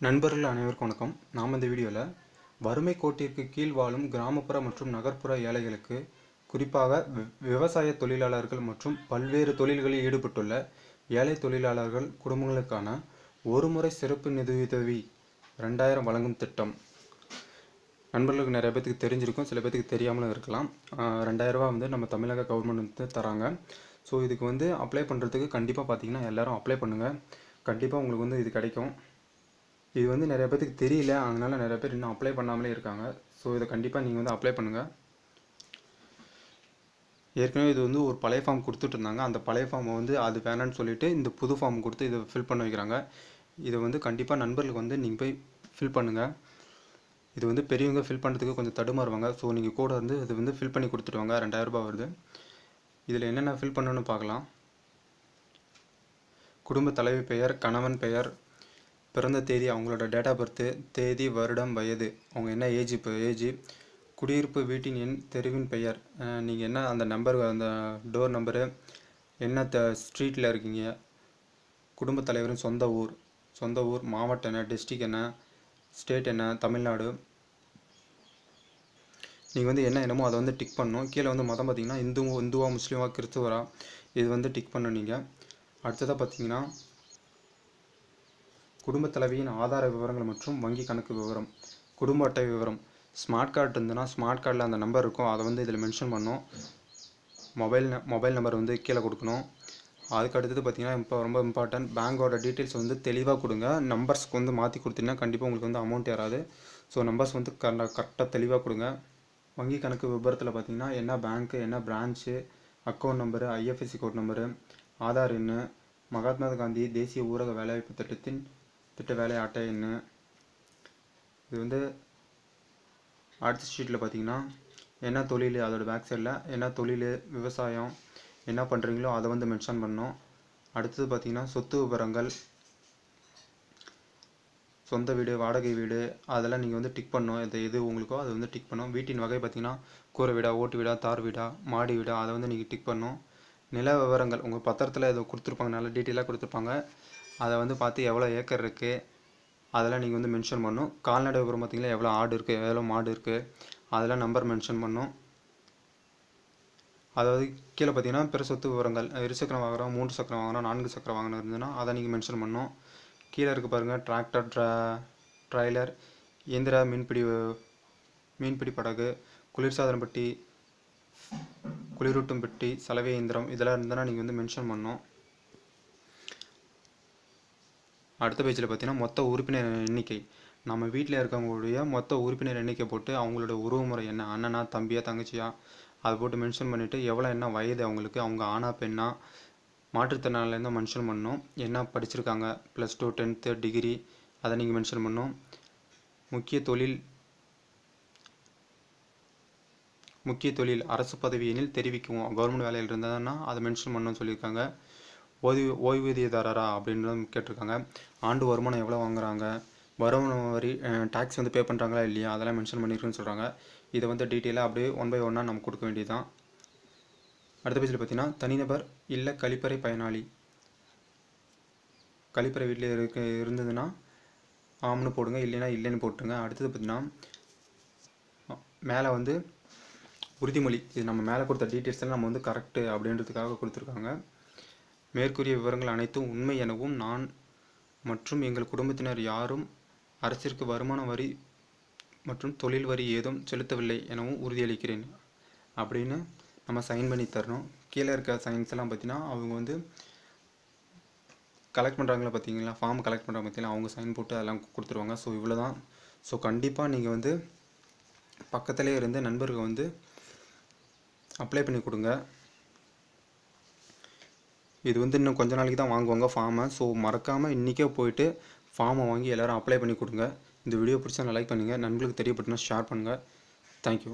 நண்பர்கள் அனைவருக்கும் வணக்கம். நாம் இந்த வீடியோவில் வறுமை கோட்டிற்கு கீழ் வாழும் கிராமப்புற மற்றும் நகர்ப்புற ஏழைகளுக்கு குறிப்பாக வி- விவசாய தொழிலாளர்கள் மற்றும் பல்வேறு தொழில்களில் ஈடுபட்டுள்ள ஏழை தொழிலாளர்கள் குடும்பங்களுக்கான ஒரு முறை சிறப்பு நிதியுதவி ரெண்டாயிரம் வழங்கும் திட்டம். நண்பர்களுக்கு நிறைய பேத்துக்கு தெரிஞ்சிருக்கும் சில பேத்துக்கு தெரியாமலும் இருக்கலாம். ரெண்டாயிரரூபா வந்து நம்ம தமிழக கவர்மெண்ட் வந்து தராங்க. ஸோ இதுக்கு வந்து அப்ளை பண்ணுறதுக்கு கண்டிப்பாக பார்த்தீங்கன்னா எல்லாரும் அப்ளை பண்ணுங்கள் கண்டிப்பாக உங்களுக்கு வந்து இது கிடைக்கும். இது வந்து நிறைய பேத்துக்கு தெரியல. அதனால நிறைய பேர் இன்னும் அப்ளை பண்ணாமலே இருக்காங்க. ஸோ இதை கண்டிப்பாக நீங்கள் வந்து அப்ளை பண்ணுங்கள் ஏற்கனவே இது வந்து ஒரு பழைய ஃபார்ம் கொடுத்துட்டு இருந்தாங்க. அந்த பழைய ஃபார்மை வந்து அது வேணான்னு சொல்லிட்டு இந்த புது ஃபார்ம் கொடுத்து இதை ஃபில் பண்ண வைக்கிறாங்க. இதை வந்து கண்டிப்பாக நண்பர்களுக்கு வந்து நீங்கள் போய் ஃபில் பண்ணுங்கள் இது வந்து பெரியவங்க ஃபில் பண்ணுறதுக்கு கொஞ்சம் தடுமாறுவாங்க ஸோ நீங்கள் கூட வந்து இது வந்து ஃபில் பண்ணி கொடுத்துட்டு வாங்க. ரெண்டாயிரம் ரூபாய் வருது. இதில் என்னென்ன ஃபில் பண்ணணும்னு பார்க்கலாம். குடும்ப தலைவி பெயர் கணவன் பெயர் பிறந்த தேதி அவங்களோட டேட் ஆஃப் பர்த்து தேதி வருடம் வயது அவங்க என்ன ஏஜ் இப்போ ஏஜ் குடியிருப்பு வீட்டின் எண் தெருவின் பெயர் நீங்கள் என்ன அந்த நம்பர் அந்த டோர் நம்பரு என்ன த ஸ்ட்ரீட்டில் இருக்கீங்க குடும்பத் தலைவரின் சொந்த ஊர் சொந்த ஊர் மாவட்டம் என்ன டிஸ்ட்ரிக் என்ன ஸ்டேட் என்ன தமிழ்நாடு. நீங்கள் வந்து என்ன என்னமோ அதை வந்து டிக் பண்ணணும். கீழே வந்து மதம் பார்த்தீங்கன்னா இந்து இந்துவா முஸ்லீமா கிறிஸ்துவரா இது வந்து டிக் பண்ணணும் நீங்கள் அடுத்ததாக பார்த்தீங்கன்னா குடும்பத் தலைவியின் ஆதார விவரங்கள் மற்றும் வங்கி கணக்கு விவரம் குடும்ப அட்டை விவரம். ஸ்மார்ட் கார்டு இருந்ததுன்னா ஸ்மார்ட் கார்டில் அந்த நம்பர் இருக்கும். அதை வந்து இதில் மென்ஷன் பண்ணும். மொபைல் ந மொபைல் நம்பர் வந்து கீழே கொடுக்கணும். அதுக்கு அடுத்தது பார்த்தீங்கன்னா இப்போ ரொம்ப இம்பார்ட்டன்ட் பேங்கோட டீட்டெயில்ஸ் வந்து தெளிவாக கொடுங்க. நம்பர்ஸ்க்கு வந்து மாற்றி கொடுத்தீங்கன்னா கண்டிப்பாக உங்களுக்கு வந்து அமௌண்ட் ஏறாது. ஸோ நம்பர்ஸ் வந்து கரெக்டாக தெளிவாக கொடுங்க. வங்கி கணக்கு விபரத்தில் பார்த்தீங்கன்னா என்ன பேங்க்கு என்ன branch account number IFSC code number Aadhaar எண்ணு மகாத்மா காந்தி தேசிய ஊரக வேலைவாய்ப்பு திட்டத்தின் திட்ட வேலை அட்டை எண்ணு. இது வந்து அடுத்த ஷீட்டில் பார்த்தீங்கன்னா என்ன தொழில் அதோட பேக் சைடில் என்ன தொழில் விவசாயம் என்ன பண்ணுறீங்களோ அதை வந்து மென்ஷன் பண்ணோம் அடுத்தது பார்த்தீங்கன்னா சொத்து விவரங்கள் சொந்த வீடு வாடகை வீடு அதெல்லாம் நீங்கள் வந்து டிக் பண்ணணும். எது எது உங்களுக்கோ அதை வந்து டிக் பண்ணணும். வீட்டின் வகை பார்த்தீங்கன்னா கூரை வீடா ஓட்டு வீடா தார் வீடா மாடி வீடா அதை வந்து நீங்கள் டிக் பண்ணணும். நில விவரங்கள் உங்கள் பத்திரத்தில் இதை கொடுத்துருப்பாங்க நல்ல டீட்டெயிலாக கொடுத்துருப்பாங்க. அதை வந்து பார்த்து எவ்வளோ ஏக்கர் இருக்குது அதெல்லாம் நீங்கள் வந்து மென்ஷன் பண்ணணும். கால்நடை விவரம் பார்த்தீங்கன்னா எவ்வளோ ஆடு இருக்குது எவ்வளோ மாடு இருக்குது அதெல்லாம் நம்பர் மென்ஷன் பண்ணும் அதாவது கீழே பார்த்தீங்கன்னா பிற சொத்து விவரங்கள் இருசக்கரம் வாங்குறோம் மூன்று சக்கரம் வாங்குறோம் நான்கு சக்கரம் வாங்கினா இருந்ததுன்னா அதை நீங்கள் மென்ஷன் பண்ணணும். கீழே இருக்க பாருங்கள் டிராக்டர் ட்ரா ட்ரைலர் இயந்திர மீன்பிடி மீன்பிடி படகு குளிர்சாதன பெட்டி குளிரூட்டும் பெட்டி சலவை இயந்திரம் இதெல்லாம் இருந்ததுன்னா நீங்கள் வந்து மென்ஷன் பண்ணணும். அடுத்த பேஜில் பார்த்தீங்கன்னா மொத்த உறுப்பினர் எண்ணிக்கை. நம்ம வீட்டில் இருக்கவங்களுடைய மொத்த உறுப்பினர் எண்ணிக்கை போட்டு அவங்களோட உறவுமுறை என்ன? அண்ணனா தம்பியா தங்கச்சியா? அதை போட்டு மென்ஷன் பண்ணிவிட்டு எவ்வளோ என்ன வயது அவங்களுக்கு? அவங்க ஆணா பெண்ணா? மாற்றுத்திறனாளிலேருந்து மென்ஷன் பண்ணணும். என்ன படிச்சிருக்காங்க? ப்ளஸ் டூ டென்த்து டிகிரி அதை நீங்கள் மென்ஷன் பண்ணணும். முக்கிய தொழில் முக்கிய தொழில் அரசு பதவி எனில் தெரிவிக்குவோம். கவர்மெண்ட் வேலையில் இருந்ததுன்னா அதை மென்ஷன் பண்ணணும்னு சொல்லியிருக்காங்க. ஓய்வு ஓய்வூதியதாரரா அப்படின்னு கேட்டிருக்காங்க. ஆண்டு வருமானம் எவ்வளோ வாங்குறாங்க? வருமான வரி டேக்ஸ் வந்து பே பண்ணுறாங்களா இல்லையா? அதெல்லாம் மென்ஷன் பண்ணியிருக்குன்னு சொல்கிறாங்க இதை வந்து டீட்டெயிலாக அப்படியே ஒன் பை ஒன்னாக நம்ம கொடுக்க வேண்டியதுதான். அடுத்த பேஜில் பார்த்தீங்கன்னா தனிநபர் இல்லை கழிப்பறை பயனாளி. கழிப்பறை வீட்டில் இருக்க இருந்ததுன்னா ஆம்னு போடுங்க இல்லைன்னா இல்லைன்னு போட்டுருங்க. அடுத்தது பார்த்தீங்கன்னா மேலே வந்து உறுதிமொழி. இது நம்ம மேலே கொடுத்த டீட்டெயில்ஸ் எல்லாம் நம்ம வந்து கரெக்டு அப்படின்றதுக்காக கொடுத்துருக்காங்க. மேற்கூறிய விவரங்கள் அனைத்தும் உண்மை எனவும் நான் மற்றும் எங்கள் குடும்பத்தினர் யாரும் அரசிற்கு வருமான வரி மற்றும் தொழில் வரி ஏதும் செலுத்தவில்லை எனவும் உறுதியளிக்கிறேன். அப்படின்னு நம்ம சைன் பண்ணி தரணும். கீழே இருக்க சைன்ஸ் எல்லாம் பார்த்தீங்கன்னா அவங்க வந்து கலெக்ட் பண்ணுறாங்களா பார்த்தீங்களா? ஃபார்ம் கலெக்ட் பண்ணுறாங்க பார்த்தீங்களா? அவங்க சைன் போட்டு அதெல்லாம் கொடுத்துருவாங்க. ஸோ இவ்வளோ தான் ஸோ கண்டிப்பாக நீங்கள் வந்து பக்கத்துலேயே இருந்து நண்பர்கள் வந்து அப்ளை பண்ணி கொடுங்க. இது வந்து இன்னும் கொஞ்ச நாளைக்கு தான் வாங்குவாங்க ஃபார்மை ஸோ மறக்காமல் இன்றைக்கே போயிட்டு ஃபார்மை வாங்கி எல்லோரும் அப்ளை பண்ணி கொடுங்க. இந்த வீடியோ பிடிச்சா லைக் பண்ணுங்கள் நண்பர்களுக்கு தெரியப்பட்டுனா ஷேர் பண்ணுங்கள் தேங்க்யூ